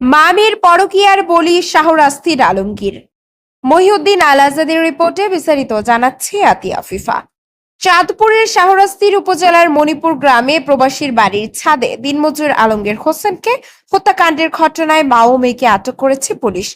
মামির পরকিয়ার বলি শাহরাস্তির আলমগীর। মহিউদ্দিন আল আজাদের রিপোর্টে বিস্তারিত জানাচ্ছে আতিয়া ফিফা চাঁদপুরের শাহরাস্তির উপজেলার মণিপুর গ্রামে প্রবাসীর বাড়ির ছাদে দিনমজুর আলমগীর হোসেনকে হত্যাকাণ্ডের ঘটনায় মা ও মেয়েকে আটক করেছে পুলিশ।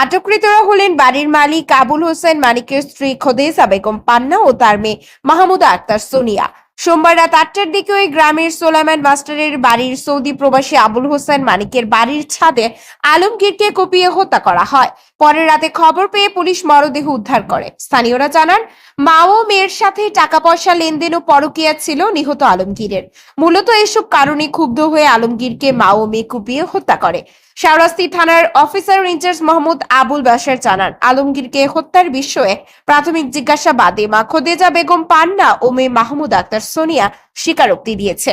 আটককৃতরা হলেন বাড়ির মালিক আবুল হোসেন, মানিকের স্ত্রী খোদেজা বেগম পান্না ও তার মেয়ে মাহমুদা আক্তার সোনিয়া। সোমবার রাত আটটার দিকে ওই গ্রামের সোলাইমান মাস্টারের বাড়ির সৌদি প্রবাসী আবুল হোসেন মানিকের বাড়ির ছাদে আলমগীরকে কুপিয়ে হত্যা করা হয়। পরের রাতে খবর পেয়ে পুলিশ মরদেহ উদ্ধার করে। স্থানীয়রা জানান, মা ও মেয়ের সাথে টাকা পয়সা লেনদেন ও পরকীয়া ছিল নিহত আলমগীরের। মূলত এসব কারণে ক্ষুব্ধ হয়ে আলমগীরকে মা ও মেয়ে কুপিয়ে হত্যা করে। শাহরাস্তি থানার officer in charge Mohammad Abul Bashar জানান, আলমগীরকে হত্যার বিষয়ে প্রাথমিক জিজ্ঞাসাবাদে মা খোদেজা বেগম পান্না ও মেয়ে মাহমুদ আক্তার সোনিয়া স্বীকারোক্তি দিয়েছে।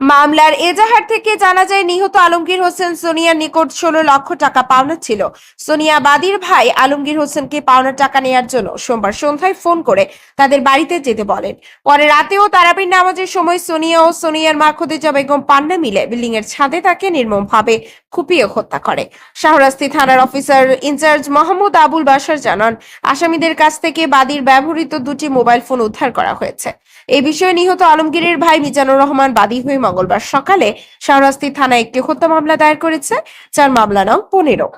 মামলার এজাহার থেকে জানা যায়, নিহত আলমগীর হোসেন সোনিয়ার নিকট ষোলো লক্ষ টাকা পাওনা ছিল। সোনিয়া বাদীর ভাই আলমগীর হোসেনকে পাওনা টাকা নেয়ার জন্য সোমবার সন্ধ্যায় ফোন করে তাদের বাড়িতে যেতে বলেন। পরে রাতেও তারাপীর নামাজের সময় সোনিয়া ও সোনিয়ার মা খদিজা বেগম পান্না মিলে বিল্ডিং এর ছাদে তাকে নির্মমভাবে কুপিয়ে হত্যা করে। শাহরাস্তি থানার অফিসার ইনচার্জ মোহাম্মদ আবুল বাসার জানান, আসামিদের কাছ থেকে বাদীর ব্যবহৃত দুটি মোবাইল ফোন উদ্ধার করা হয়েছে। এই বিষয়ে নিহত আলমগীরের ভাই মিজানুর রহমান বাদী হয়ে মঙ্গলবার সকালে শাহরাস্তি থানায় একটি হত্যা মামলা দায়ের করেছে। যার মামলা নাম পনেরো।